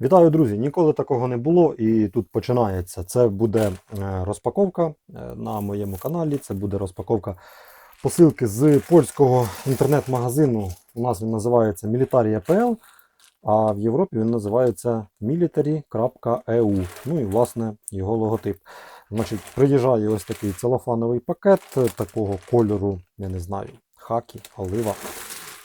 Вітаю, друзі! Ніколи такого не було, і тут починається. Це буде е, розпаковка е, на моєму каналі. Це буде розпаковка посилки з польського інтернет-магазину. У нас він називається Military.pl, а в Європі він називається military.eu. Ну і власне його логотип. Значить, приїжджає ось такий целофановий пакет такого кольору, я не знаю, хакі, олива.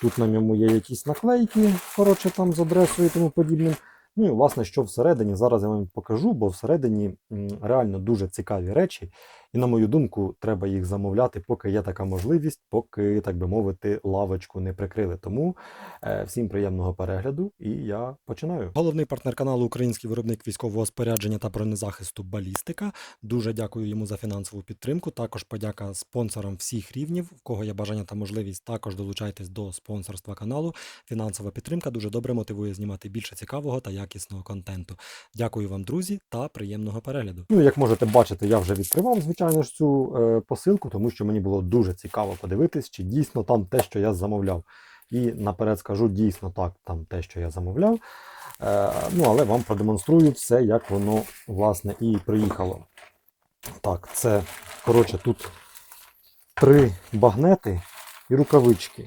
Тут на ньому є якісь наклейки, коротше, там з адресою і тому подібним. Ну і власне, що всередині, зараз я вам покажу, бо всередині реально дуже цікаві речі. І на мою думку, треба їх замовляти, поки є така можливість, поки, так би мовити, лавочку не прикрили. Тому е, всім приємного перегляду, і я починаю. Головний партнер каналу Український виробник військового спорядження та бронезахисту Балістика. Дуже дякую йому за фінансову підтримку. Також подяка спонсорам всіх рівнів. В кого є бажання та можливість, також долучайтесь до спонсорства каналу. Фінансова підтримка дуже добре мотивує знімати більше цікавого та якісного контенту. Дякую вам, друзі, та приємного перегляду. Ну, як можете бачити, я вже відкривав, звичайно ж, цю е, посилку, тому що мені було дуже цікаво подивитись, чи дійсно там те, що я замовляв. І наперед скажу, дійсно так, там те, що я замовляв. Е, ну, але вам продемонструю все, як воно власне і приїхало. Так, це, коротше, тут три багнети і рукавички.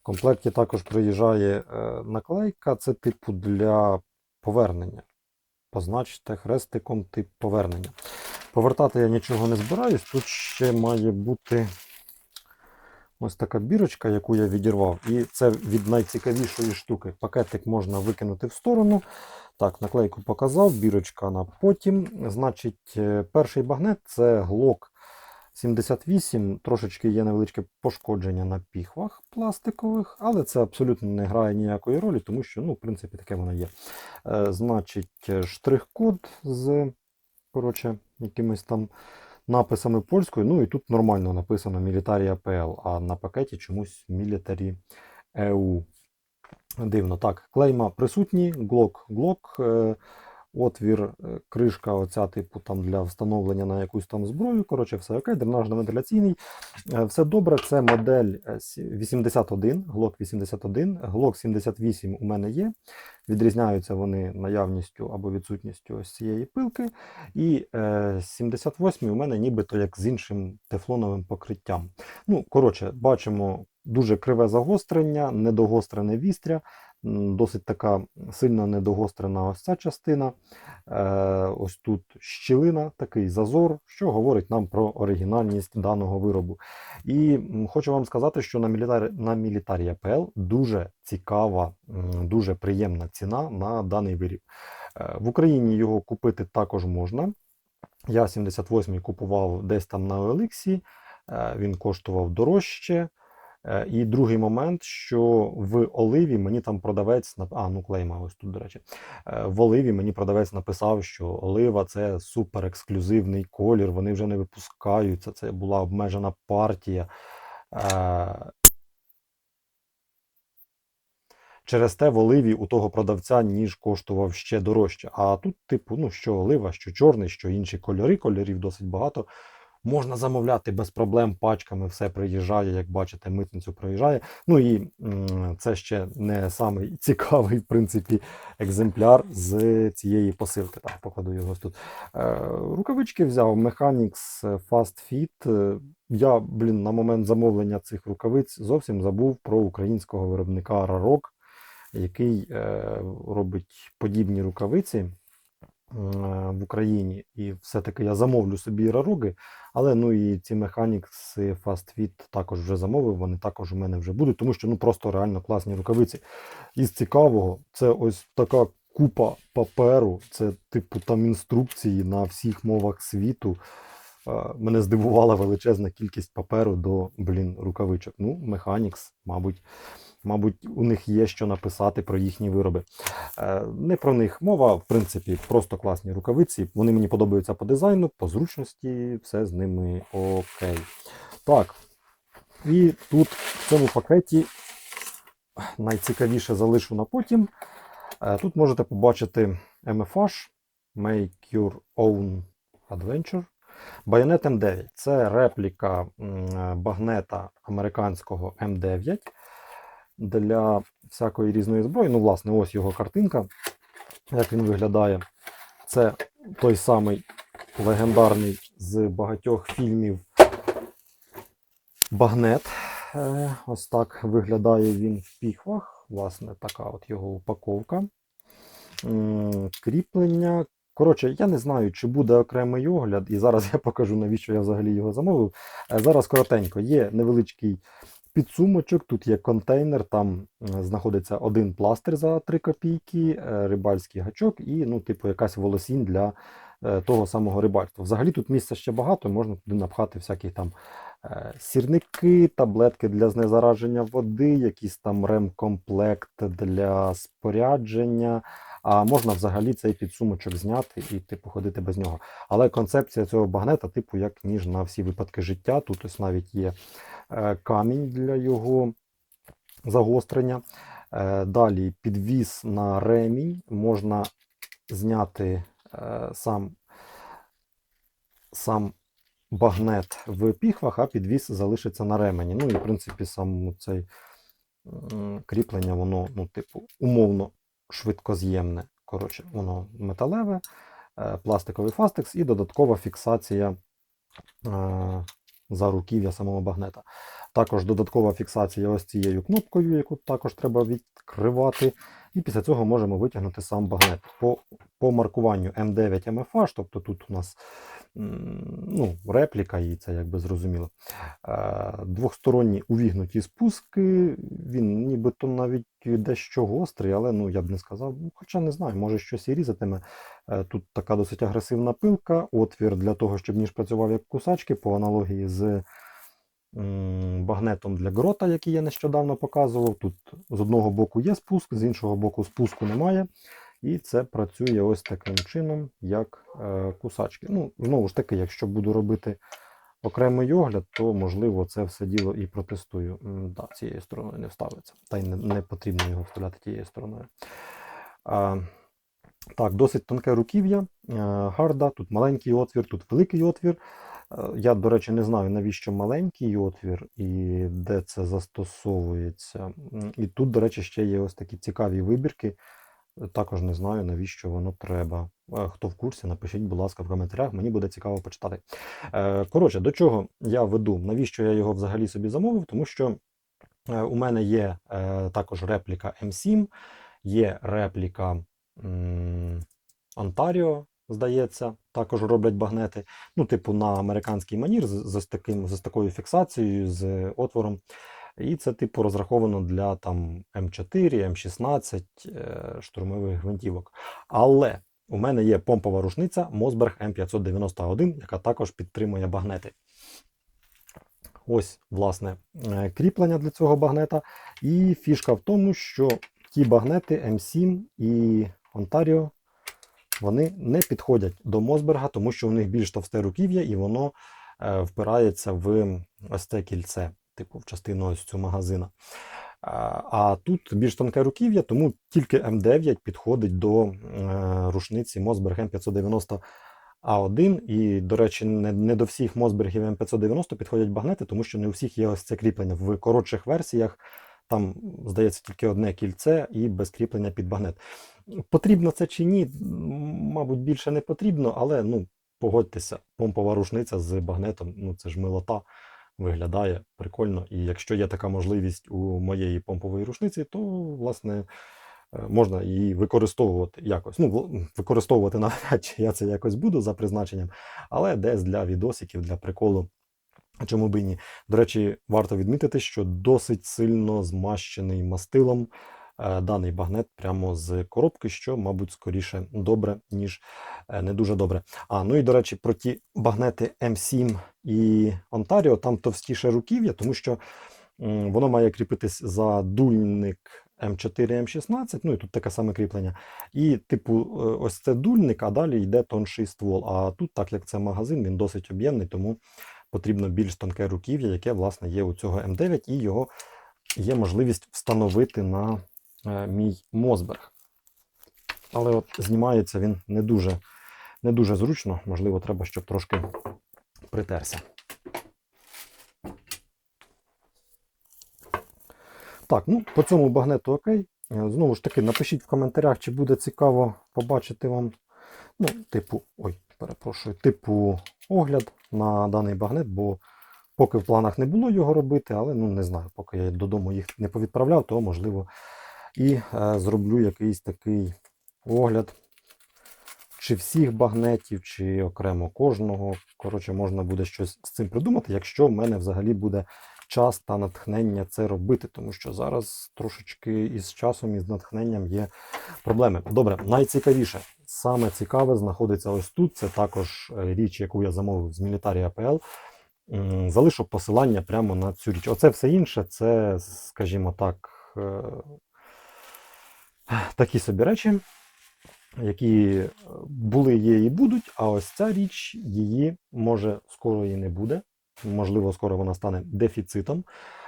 В комплекті також приїжджає е, наклейка, це типу для повернення. Позначте хрестиком тип повернення. Повертати я нічого не збираюсь. Тут ще має бути ось така бірочка, яку я відірвав. І це від найцікавішої штуки. Пакетик можна викинути в сторону. Так, наклейку показав, бірочка на потім. Значить, е, перший багнет це Glock 78. Трошечки є невеличке пошкодження на піхвах пластикових, але це абсолютно не грає ніякої ролі, тому що, ну, в принципі, таке воно є. Е, значить, е, штрих-код з коротше, якимись там написами польською. Ну і тут нормально написано Military APL, а на пакеті чомусь Military EU. Дивно. Так, клейма присутні, глок, глок, е, отвір, е, кришка, оця, типу, там для встановлення на якусь там зброю. Коротше, все окей, дренажно-вентиляційний. Е, Все добре, це модель е, 81, глок 81, глок 78 у мене є. Відрізняються вони наявністю або відсутністю ось цієї пилки. І е, 78 у мене нібито як з іншим тефлоновим покриттям. Ну, коротше, бачимо дуже криве загострення, недогострене вістря, досить така сильно недогострена ось ця частина. Е, ось тут щілина, такий зазор, що говорить нам про оригінальність даного виробу. І хочу вам сказати, що на Military, на Military APL дуже цікава, дуже приємна ціна на даний виріб. Е, В Україні його купити також можна. Я 78-й купував десь там на OLX, е, він коштував дорожче. Е, І другий момент, що в Оливі мені там продавець а, ну клейма ось тут, до речі. Е, В Оливі мені продавець написав, що олива це супер ексклюзивний колір, вони вже не випускаються. Це була обмежена партія. Е, Через те в оливі у того продавця ніж коштував ще дорожче. А тут, типу, ну що олива, що чорний, що інші кольори, кольорів досить багато. Можна замовляти без проблем пачками, все приїжджає, як бачите, митницю приїжджає. Ну і це ще не самий цікавий, в принципі, екземпляр з цієї посилки. Так, покладу його тут. Е, рукавички взяв Mechanics Fast Fit. Е, Я, блін, на момент замовлення цих рукавиць зовсім забув про українського виробника Rarok, який е, робить подібні рукавиці е, в Україні. І все-таки я замовлю собі рароги, але ну і ці Mechanics Fast Fit також вже замовив, вони також у мене вже будуть, тому що ну просто реально класні рукавиці. Із цікавого, це ось така купа паперу, це типу там інструкції на всіх мовах світу. Мене здивувала величезна кількість паперу до блін рукавичок. Ну, Mechanics, мабуть, мабуть, у них є що написати про їхні вироби. Е, Не про них мова, в принципі, просто класні рукавиці. Вони мені подобаються по дизайну, по зручності, все з ними окей. Так. І тут в цьому пакеті найцікавіше залишу на потім. Е, Тут можете побачити MFH Make Your Own Adventure. Bayonet M9 це репліка багнета американського М9 для всякої різної зброї. Ну, власне, ось його картинка. як він виглядає. Це той самий легендарний з багатьох фільмів Багнет. Е, Ось так виглядає він в піхвах. Власне, така от його упаковка. Кріплення. Коротше, я не знаю, чи буде окремий огляд, і зараз я покажу, навіщо я взагалі його замовив. Е, Зараз коротенько, є невеличкий підсумочок, тут є контейнер, там знаходиться один пластир за 3 копійки, е, рибальський гачок і, ну, типу, якась волосінь для е, того самого рибальства. Взагалі тут місця ще багато, можна туди напхати всякі там е, сірники, таблетки для знезараження води, якийсь там ремкомплект для спорядження. А можна взагалі цей підсумочок зняти і типу ходити без нього. Але концепція цього багнета, типу, як ніж на всі випадки життя. Тут ось навіть є е, камінь для його загострення. Е, Далі підвіз на ремінь, можна зняти е, сам, сам багнет в піхвах, а підвіз залишиться на ремені. Ну і в принципі сам цей кріплення, воно, ну, типу, умовно швидкоз'ємне. Коротше, воно металеве, е, пластиковий фастекс і додаткова фіксація е, за руків'я самого багнета. Також додаткова фіксація ось цією кнопкою, яку також треба відкривати. І після цього можемо витягнути сам багнет. По, по маркуванню М9 MFH, тобто тут у нас ну, репліка, і це якби зрозуміло. Двохсторонні увігнуті спуски. Він нібито навіть дещо гострий, але ну, я б не сказав. Ну, Хоча не знаю, може щось і різатиме. Е, Тут така досить агресивна пилка, отвір для того, щоб ніж працював як кусачки, по аналогії з багнетом для грота, який я нещодавно показував. Тут з одного боку є спуск, з іншого боку спуску немає. І це працює ось таким чином, як е, кусачки. Ну, знову ж таки, якщо буду робити окремий огляд, то можливо це все діло і протестую. Да, цією стороною не вставиться. Та й не, не потрібно його вставляти тією стороною. А, так, досить тонке руків'я, е, гарда, тут маленький отвір, тут великий отвір. Е, Я, до речі, не знаю, навіщо маленький отвір і де це застосовується. І тут, до речі, ще є ось такі цікаві вибірки. Також не знаю, навіщо воно треба. Е, Хто в курсі, напишіть, будь ласка, в коментарях, мені буде цікаво почитати. Е, Коротше, до чого я веду? Навіщо я його взагалі собі замовив? Тому що е, у мене є також репліка М7, є репліка Ontario, здається, також роблять багнети. Ну, типу, на американський манір з, з, таким, з такою фіксацією, з отвором. І це, типу, розраховано для там М4, М16 е, штурмових гвинтівок. Але у мене є помпова рушниця Мосберг М591, яка також підтримує багнети. Ось, власне, е, кріплення для цього багнета. І фішка в тому, що ті багнети М7 і Ontario, вони не підходять до Мосберга, тому що у них більш товсте руків'я і воно е, впирається в ось це кільце, типу в частину ось цю магазина. А, а тут більш тонке руків'я, тому тільки М9 підходить до е, рушниці Мосберг М590 А1. І, до речі, не, не до всіх Мосбергів М590 підходять багнети, тому що не у всіх є ось це кріплення. В коротших версіях там, здається, тільки одне кільце і без кріплення під багнет. Потрібно це чи ні? Мабуть, більше не потрібно, але ну, погодьтеся, помпова рушниця з багнетом, ну це ж милота. Виглядає прикольно, і якщо є така можливість у моєї помпової рушниці, то власне е, можна її використовувати якось. Ну, використовувати навряд чи я це якось буду за призначенням, але десь для відосиків, для приколу. Чому би ні? До речі, варто відмітити, що досить сильно змащений мастилом даний багнет прямо з коробки, що, мабуть, скоріше добре, ніж е, не дуже добре. А, ну і до речі, про ті багнети М7 і Ontario, там товстіше руків'я, тому що воно має кріпитись за дульник М4 М16, ну і тут таке саме кріплення. І, типу, е, ось це дульник, а далі йде тонший ствол. А тут, так як це магазин, він досить об'ємний, тому потрібно більш тонке руків'я, яке, власне, є у цього М9, і його є можливість встановити на е, мій Мосберг. Але от знімається він не дуже, не дуже зручно, можливо, треба, щоб трошки притерся. Так, ну по цьому багнету окей. Е, Знову ж таки, напишіть в коментарях, чи буде цікаво побачити вам, ну, типу, ой, перепрошую, типу огляд на даний багнет, бо поки в планах не було його робити, але ну не знаю, поки я додому їх не повідправляв, то можливо і е, зроблю якийсь такий огляд. Чи всіх багнетів, чи окремо кожного. Коротше, можна буде щось з цим придумати, якщо в мене взагалі буде час та натхнення це робити, тому що зараз трошечки із часом і з натхненням є проблеми. Добре, найцікавіше, саме цікаве знаходиться ось тут. Це також е, річ, яку я замовив з Military APL. М, Залишу посилання прямо на цю річ. Оце все інше, це, скажімо так, е, такі собі речі, які були, є і будуть. А ось ця річ, її може скоро і не буде. Можливо, скоро вона стане дефіцитом.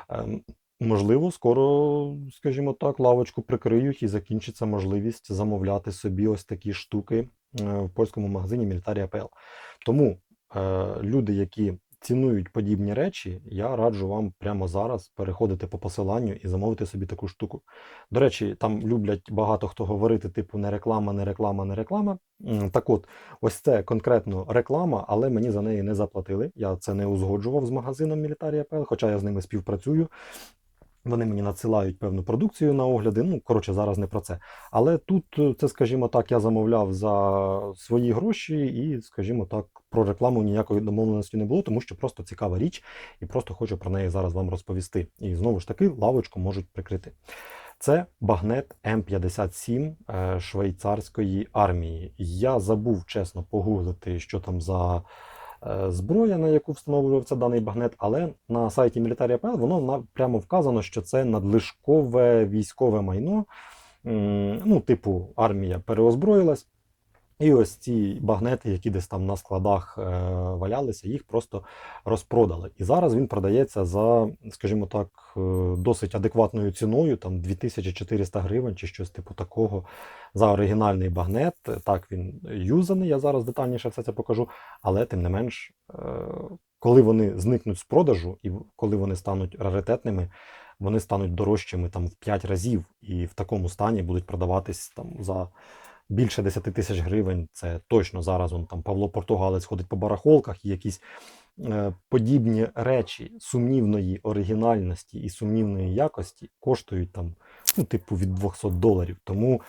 Ем, Можливо, скоро, скажімо так, лавочку прикриють і закінчиться можливість замовляти собі ось такі штуки е, в польському магазині Military APL. Тому е, люди, які цінують подібні речі, я раджу вам прямо зараз переходити по посиланню і замовити собі таку штуку. До речі, там люблять багато хто говорити, типу, не реклама, не реклама, не реклама. Так от, ось це конкретно реклама, але мені за неї не заплатили. Я це не узгоджував з магазином Мілітарія ПЛ, хоча я з ними співпрацюю. Вони мені надсилають певну продукцію на огляди. Ну, коротше, зараз не про це. Але тут е, це, скажімо так, я замовляв за свої гроші, і, скажімо так, про рекламу ніякої домовленості не було, тому що просто цікава річ, і просто хочу про неї зараз вам розповісти. І знову ж таки, лавочку можуть прикрити. Це багнет М57 е, швейцарської армії. Я забув чесно погуглити, що там за зброя, на яку встановлювався даний багнет, але на сайті Military.pl воно прямо вказано, що це надлишкове військове майно. Ну, типу, армія переозброїлась. І ось ці багнети, які десь там на складах е, валялися, їх просто розпродали. І зараз він продається за, скажімо так, е, досить адекватною ціною, там 2400 гривень чи щось типу такого за оригінальний багнет. Так, він юзаний, я зараз детальніше все це покажу. Але тим не менш, е, коли вони зникнуть з продажу і коли вони стануть раритетними, вони стануть дорожчими там в 5 разів, і в такому стані будуть продаватись там за більше 10 тисяч гривень. Це точно зараз он там Павло Португалець ходить по барахолках і якісь е, подібні речі сумнівної оригінальності і сумнівної якості коштують там, ну, типу, від 200 доларів. Тому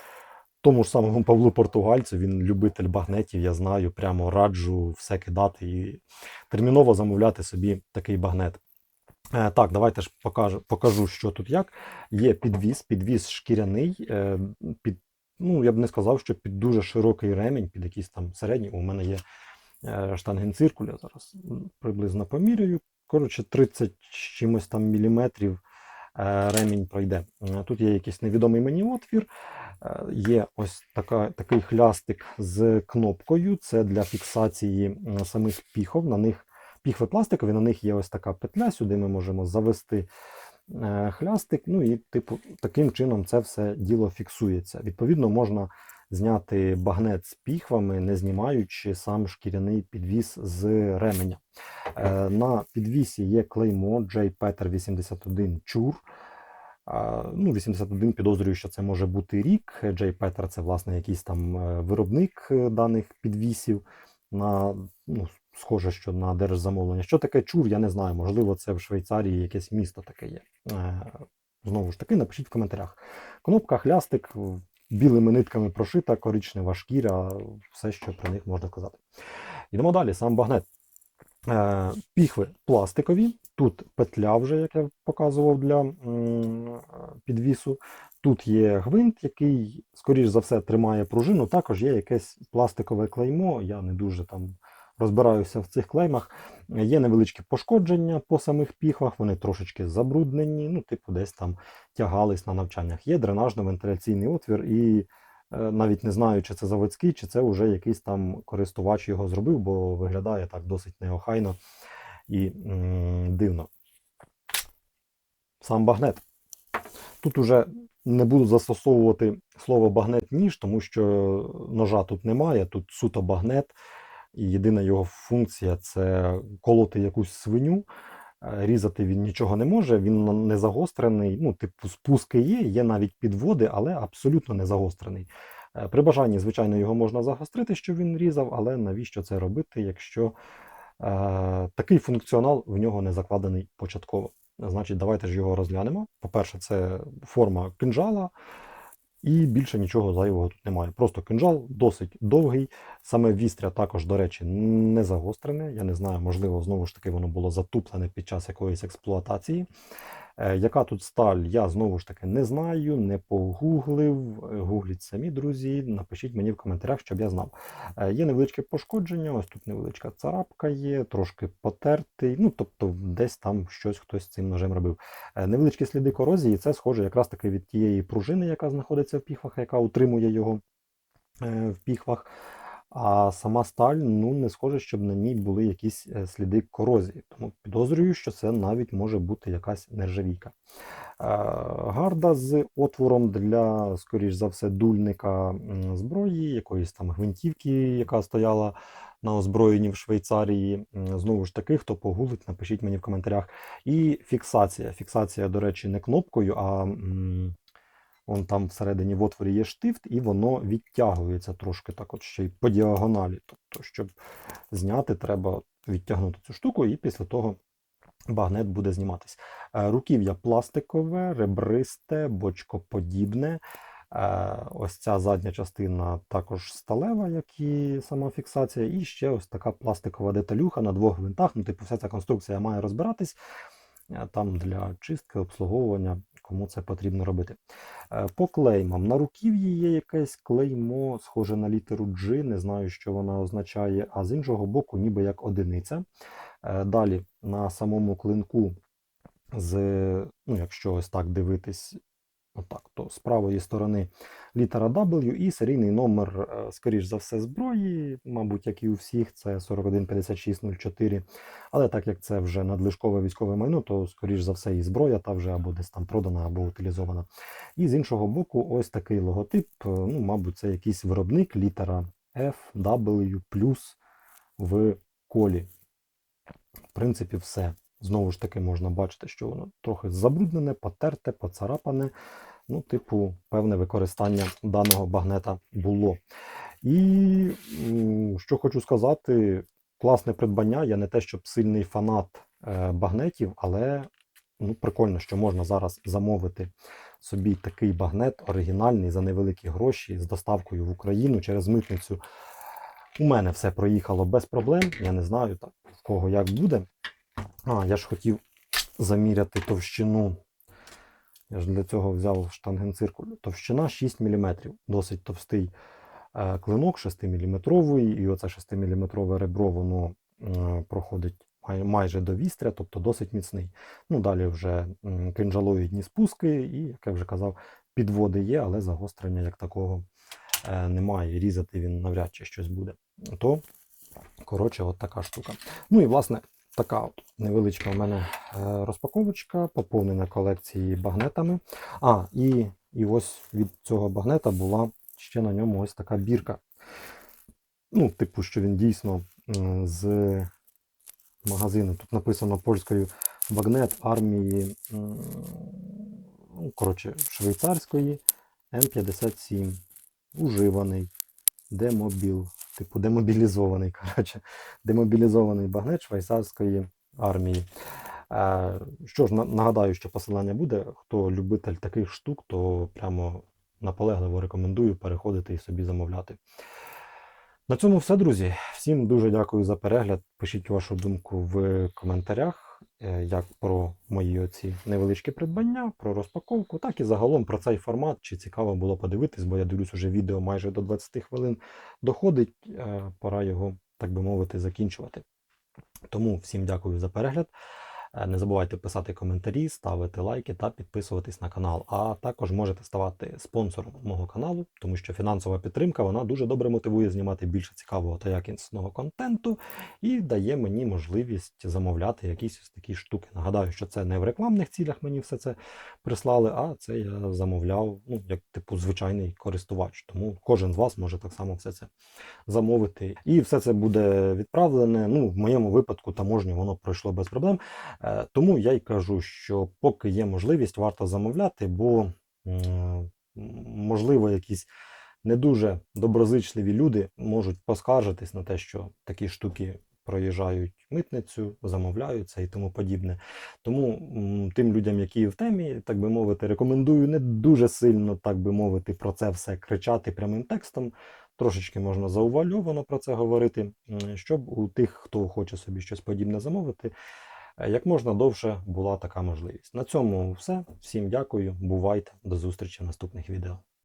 тому ж самому Павлу Португальцю, він любитель багнетів, я знаю, прямо раджу все кидати і терміново замовляти собі такий багнет. Е, Так, давайте ж покажу, покажу, що тут як. Є підвіз, підвіз шкіряний, е, під, ну, я б не сказав, що під дуже широкий ремінь, під якийсь там середній. У мене є е, штангенциркуль, я зараз приблизно поміряю. Коротше, 30 чимось там міліметрів е, ремінь пройде. Е, Тут є якийсь невідомий мені отвір. Є ось така, такий хлястик з кнопкою. Це для фіксації самих піхов. На них піхви пластикові, на них є ось така петля. Сюди ми можемо завести хлястик. Ну і, типу, таким чином це все діло фіксується. Відповідно, можна зняти багнет з піхвами, не знімаючи сам шкіряний підвіс з ременя. Е, На підвісі є клеймо J Peter 81 Чур. Ну, 81 підозрюю, що це може бути рік. Джей це, власне, якийсь там е, виробник е, даних підвісів. На, ну, схоже, що на держзамовлення. Що таке чур, я не знаю. Можливо, це в Швейцарії якесь місто таке є. Е, Знову ж таки, напишіть в коментарях. Кнопка, хлястик, білими нитками прошита, коричнева шкіра, все, що про них можна сказати. Йдемо далі, сам багнет. Е, Піхви пластикові. Тут петля вже, як я показував для підвісу. Тут є гвинт, який, скоріш за все, тримає пружину. Також є якесь пластикове клеймо. Я не дуже там розбираюся в цих клеймах. Є невеличкі пошкодження по самих піхвах, вони трошечки забруднені, ну, типу, десь там тягались на навчаннях. Є дренажно-вентиляційний отвір, і е, навіть не знаю, чи це заводський, чи це вже якийсь там користувач його зробив, бо виглядає так досить неохайно і дивно. Сам багнет. Тут уже не буду застосовувати слово багнет-ніж, тому що ножа тут немає, тут суто багнет, і єдина його функція це колоти якусь свиню. Е, Різати він нічого не може, він не загострений. Ну, типу, спуски є, є навіть підводи, але абсолютно не загострений. Е, При бажанні, звичайно, його можна загострити, щоб він різав, але навіщо це робити, якщо е, такий функціонал в нього не закладений початково? Значить, давайте ж його розглянемо. По-перше, це форма кинжала, і більше нічого зайвого тут немає. Просто кинжал досить довгий. Саме вістря також, до речі, не загострене. Я не знаю, можливо, знову ж таки воно було затуплене під час якоїсь експлуатації. Е, Яка тут сталь, я знову ж таки не знаю, не погуглив. Е, Гугліть самі, друзі. Напишіть мені в коментарях, щоб я знав. Е, Є невеличке пошкодження, ось тут невеличка царапка є, трошки потертий. Ну, тобто, десь там щось хтось цим ножем робив. Невеличкі сліди корозії, це схоже якраз таки від тієї пружини, яка знаходиться в піхвах, яка утримує його в піхвах. А сама сталь, ну не схоже, щоб на ній були якісь е, сліди корозії. Тому підозрюю, що це навіть може бути якась нержавійка. Е, Гарда з отвором для, скоріш за все, дульника зброї, якоїсь там гвинтівки, яка стояла на озброєнні в Швейцарії. Знову ж таки, хто погуглить, напишіть мені в коментарях. І фіксація. Фіксація, до речі, не кнопкою, а Вон там всередині в отворі є штифт, і воно відтягується трошки так, от ще й по діагоналі. Тобто, щоб зняти, треба відтягнути цю штуку, і після того багнет буде зніматись. Е, Руків'я пластикове, ребристе, бочкоподібне. Е, Ось ця задня частина також сталева, як і сама фіксація, і ще ось така пластикова деталюха на двох гвинтах. Ну, типу, вся ця конструкція має розбиратись. Е, Там для чистки, обслуговування, кому це потрібно робити. Е, По клеймам. На руків'ї є якесь клеймо, схоже на літеру G, не знаю, що вона означає, а з іншого боку, ніби як одиниця. Е, Далі на самому клинку, з, ну, якщо ось так дивитись, отак, то з правої сторони літера W і серійний номер, е, скоріш за все, зброї, мабуть, як і у всіх, це 415604. Але так як це вже надлишкове військове майно, то, скоріш за все, і зброя та вже або десь там продана, або утилізована. І з іншого боку, ось такий логотип. е, Ну, мабуть, це якийсь виробник, літера F, W в колі. В принципі, все. Знову ж таки, можна бачити, що воно трохи забруднене, потерте, поцарапане. Ну, типу, певне використання даного багнета було. І що хочу сказати, класне придбання. Я не те, щоб сильний фанат е, багнетів, але ну, прикольно, що можна зараз замовити собі такий багнет оригінальний за невеликі гроші з доставкою в Україну через митницю. У мене все проїхало без проблем. Я не знаю, так, в кого як буде. А, я ж хотів заміряти товщину. Я ж для цього взяв штангенциркуль. Товщина 6 мм. Досить товстий е, клинок 6 мм. І оце 6 мм ребро воно проходить майже до вістря, тобто досить міцний. Ну, далі вже м, спуски, і, як я вже казав, підводи є, але загострення як такого е, немає. Різати він навряд чи щось буде. То, коротше, от така штука. Ну і власне. Така от невеличка у мене е, розпаковочка, поповнення колекції багнетами. А, і, і ось від цього багнета була ще на ньому ось така бірка. Ну, типу, що він дійсно з магазину. Тут написано польською багнет армії, ну, коротше, швейцарської М57. Уживаний. Демобіл. Типу демобілізований, коротше, демобілізований багнет швейцарської армії. Е, Що ж, нагадаю, що посилання буде. Хто любитель таких штук, то прямо наполегливо рекомендую переходити і собі замовляти. На цьому все, друзі. Всім дуже дякую за перегляд. Пишіть вашу думку в коментарях, як про мої оці невеличкі придбання, про розпаковку, так і загалом про цей формат. Чи цікаво було подивитись, бо я дивлюсь, уже відео майже до 20 хвилин доходить. е, Пора його, так би мовити, закінчувати. Тому всім дякую за перегляд. Е, Не забувайте писати коментарі, ставити лайки та підписуватись на канал. А також можете ставати спонсором мого каналу, тому що фінансова підтримка вона дуже добре мотивує знімати більше цікавого та якісного контенту і дає мені можливість замовляти якісь ось такі штуки. Нагадаю, що це не в рекламних цілях мені все це прислали, а це я замовляв, ну як типу звичайний користувач. Тому кожен з вас може так само все це замовити. І все це буде відправлене. Ну, в моєму випадку таможню воно пройшло без проблем. Е, Тому я й кажу, що поки є можливість, варто замовляти, бо можливо якісь не дуже доброзичливі люди можуть поскаржитись на те, що такі штуки проїжджають митницю, замовляються і тому подібне. Тому тим людям, які в темі, так би мовити, рекомендую не дуже сильно, так би мовити, про це все кричати прямим текстом. Трошечки можна заувальовано про це говорити, щоб у тих, хто хоче собі щось подібне замовити, як можна довше була така можливість. На цьому все. Всім дякую. Бувайте. До зустрічі в наступних відео.